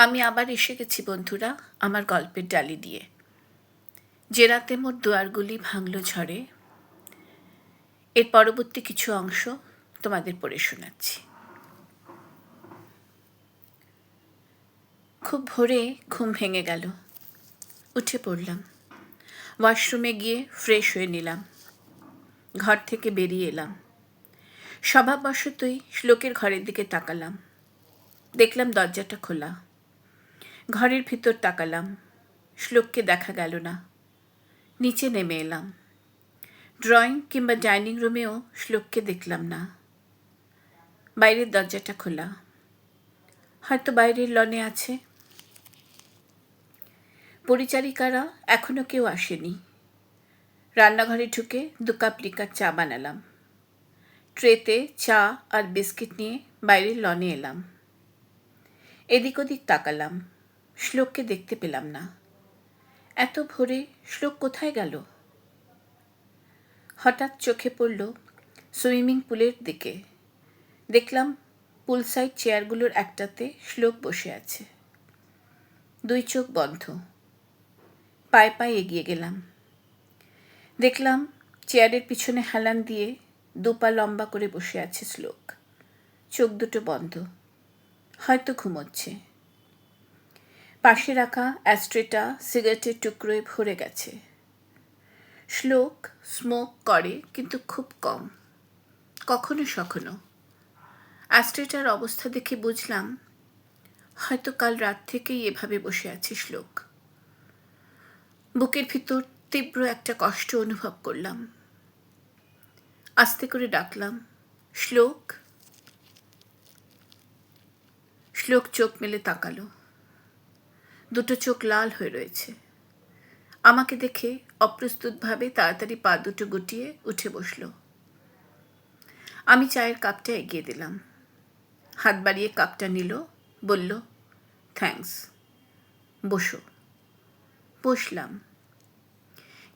আমি আবার এসে গেছি, বন্ধুরা, আমার গল্পের ডালি দিয়ে। যে রাতে মোর দুয়ারগুলি ভাঙল ঝড়ে, এর পরবর্তী কিছু অংশ তোমাদের পড়ে শোনাচ্ছি। খুব ভোরে ঘুম ভেঙে গেল। উঠে পড়লাম। ওয়াশরুমে গিয়ে ফ্রেশ হয়ে নিলাম। ঘর থেকে বেরিয়ে এলাম। স্বভাববশতই শ্লোকের ঘরের দিকে তাকালাম। দেখলাম দরজাটা খোলা। ঘরের ভিতর তাকালাম। শ্লোককে দেখা গেল না। নিচে নেমে এলাম। ড্রয়িং কিংবা ডাইনিং রুমেও শ্লোককে দেখলাম না। বাইরের দরজাটা খোলা। হয়তো বাইরের লনে আছে। পরিচারিকারা এখনও কেউ আসেনি। রান্নাঘরে ঢুকে দু কাপ লিকার চা বানালাম। ট্রেতে চা আর বিস্কিট নিয়ে বাইরের লনে এলাম। এদিক ওদিক তাকালাম। শ্লোককে দেখতে পেলাম না। এত ভোরে শ্লোক কোথায় গেল? হঠাৎ চোখে পড়ল সুইমিং পুলের দিকে। দেখলাম পুল সাইড চেয়ারগুলোর একটাতে শ্লোক বসে আছে। দুই চোখ বন্ধ। পায়ে পায়ে এগিয়ে গেলাম। দেখলাম চেয়ারের পিছনে হেলান দিয়ে দুপা লম্বা করে বসে আছে শ্লোক। চোখ দুটো বন্ধ। হয়তো ঘুমোচ্ছে। পাশে রাখা অ্যাস্ট্রেটা সিগারেটের টুকরোয় ভরে গেছে। শ্লোক স্মোক করে, কিন্তু খুব কম। কখনো সখনো। অ্যাস্ট্রেটার অবস্থা দেখে বুঝলাম, হয়তো কাল রাত থেকেই এভাবে বসে আছে শ্লোক। বুকের ভিতর তীব্র একটা কষ্ট অনুভব করলাম। আস্তে করে ডাকলাম, শ্লোক? শ্লোক চোখ মেলে তাকালো। দুটো চোখ লাল হয়ে রয়েছে। আমাকে দেখে অপ্রস্তুতভাবে তাড়াতাড়ি পা দুটো গুটিয়ে উঠে বসল। আমি চায়ের কাপটা এগিয়ে দিলাম। হাত বাড়িয়ে কাপটা নিল, বলল থ্যাঙ্কস বসো। বসলাম।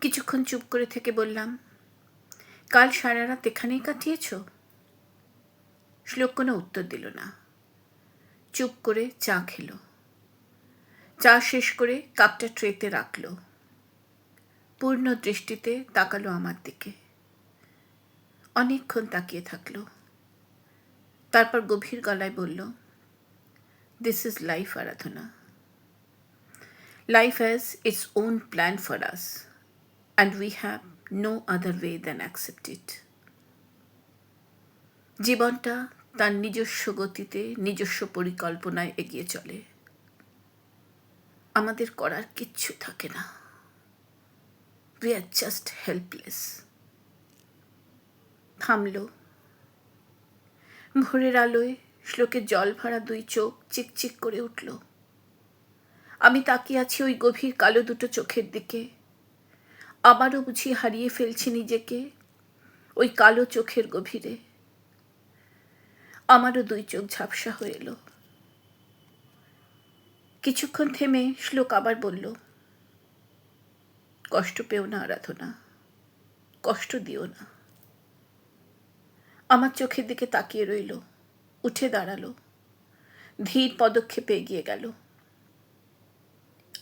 কিছুক্ষণ চুপ করে থেকে বললাম, কাল সারা রাত এখানেই কাটিয়েছ? শ্লোক কোনো উত্তর দিল না। চুপ করে চা খেলো। চা শেষ করে কাপটা ট্রেতে রাখল। পূর্ণ দৃষ্টিতে তাকালো আমার দিকে। অনেকক্ষণ তাকিয়ে থাকল। তারপর গভীর গলায় বলল this is life Aradhana. Life has its own plan for us and we have no other way than accept it জীবনটা তার নিজস্ব গতিতে, নিজস্ব পরিকল্পনায় এগিয়ে চলে। আমাদের করার কিচ্ছু থাকে না। উই আর জাস্ট হেল্পলেস থামল। ভোরের আলোয় শ্লোকে জল ভরা দুই চোখ চিকচিক করে উঠল। আমি তাকিয়ে আছি ওই গভীর কালো দুটো চোখের দিকে। আবারও বুঝি হারিয়ে ফেলছি নিজেকে ওই কালো চোখের গভীরে। আমারও দুই চোখ ঝাপসা হয়ে এলো। কিছুক্ষণ থেমে শ্লোক আবার বলল, কষ্ট পেও না আরাধনা, কষ্ট দিও না। আমার চোখের দিকে তাকিয়ে রইল, উঠে দাঁড়াল, ধীর পদক্ষেপে এগিয়ে গেল।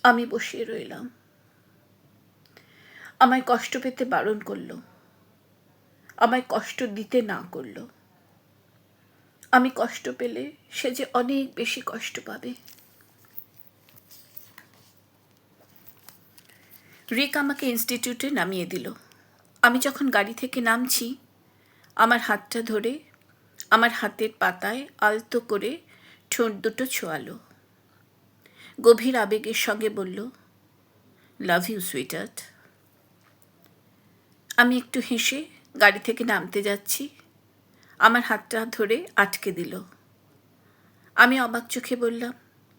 আমি বসিয়ে রইলাম। আমায় কষ্ট পেতে বারণ করল, আমায় কষ্ট দিতে না করল। আমি কষ্ট পেলে সে যে অনেক বেশি কষ্ট পাবে। রিক আমাকে ইনস্টিটিউটে নামিয়ে দিল। আমি যখন গাড়ি থেকে নামছি, আমার হাতটা ধরে, আমার হাতের পাতায় আলতো করে ঠোঁট দুটো ছোয়ালো। গভীর আবেগের সঙ্গে বলল লাভ ইউ সুইটার্ট আমি একটু হেসে গাড়ি থেকে নামতে যাচ্ছি। আমার হাতটা ধরে আটকে দিল। আমি অবাক চোখে বললাম,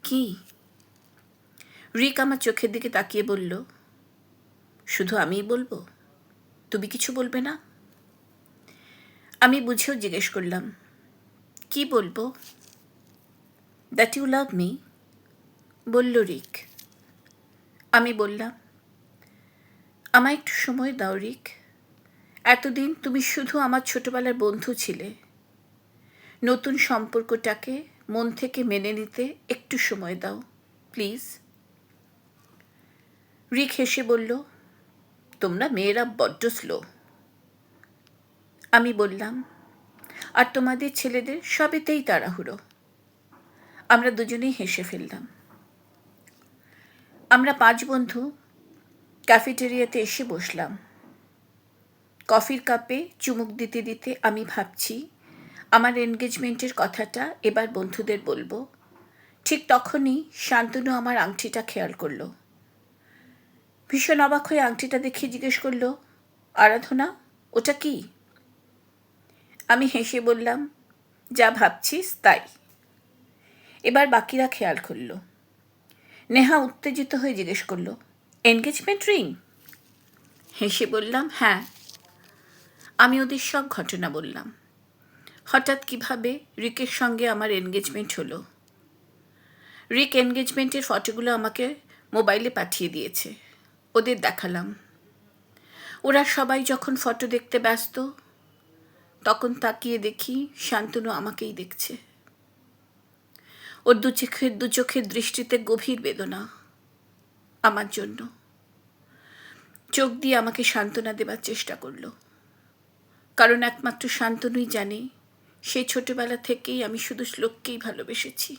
কি? রিক আমার চোখের দিকে তাকিয়ে বলল শুধু আমিই বলব? তুমি কিছু বলবে না? আমি বুঝেও জিজ্ঞেস করলাম, কি বলব? দ্যাট ইউ লাভ মি বলল রিক। আমি বললাম, আমায় একটু সময় দাও রিক। এতদিন তুমি শুধু আমার ছোটবেলার বন্ধু ছিলে। নতুন সম্পর্কটাকে মন থেকে মেনে নিতে একটু সময় দাও, প্লিজ। রিক হেসে বলল তোমরা মেয়েরা বড্ড স্লো আমি বললাম, আর তোমাদের ছেলেদের সবেতেই তাড়াহুড়ো। আমরা দুজনেই হেসে ফেললাম। আমরা পাঁচ বন্ধু ক্যাফেটেরিয়াতে এসে বসলাম। কফির কাপে চুমুক দিতে দিতে আমি ভাবছি, আমার এনগেজমেন্টের কথাটা এবার বন্ধুদের বলব। ঠিক তখনই শান্তনু আমার আংটিটা খেয়াল করল। ভীষণ অবাক হয়ে আংটিটা দেখে জিজ্ঞেস করল, আরাধনা, ওটা কি? আমি হেসে বললাম, যা ভাবছিস তাই। এবার বাকিরা খেয়াল করল। নেহা উত্তেজিত হয়ে জিজ্ঞেস করল এনগেজমেন্ট রিং হেসে বললাম হ্যাঁ। আমি ওদের সব ঘটনা বললাম। হঠাৎ কীভাবে রিকের সঙ্গে আমার এনগেজমেন্ট হলো। রিক এনগেজমেন্টের ফটোগুলো আমাকে মোবাইলে পাঠিয়ে দিয়েছে। ওদের দেখালাম। ওরা সবাই যখন ফটো দেখতে ব্যস্ত, তখন তাকিয়ে দেখি শান্তনু আমাকেই দেখছে। ওর দু চোখের দু চোখের দৃষ্টিতে গভীর বেদনা আমার জন্য। চোখ দিয়ে আমাকে সান্ত্বনা দেবার চেষ্টা করল। কারণ একমাত্র শান্তনুই জানে সেই ছোটবেলা থেকেই আমি শুধু শ্লোককেই ভালোবেসেছি।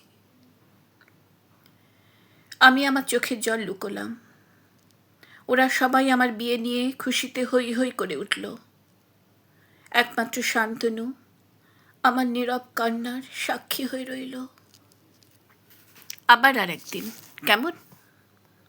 আমি আমার চোখের জল লুকোলাম। ওরা সবাই আমার বিয়ে নিয়ে খুশিতে হই হই করে উঠল। একমাত্র শান্তনু আমার নীরব কান্নার সাক্ষী হয়ে রইল। আবার আর একদিন কেমন?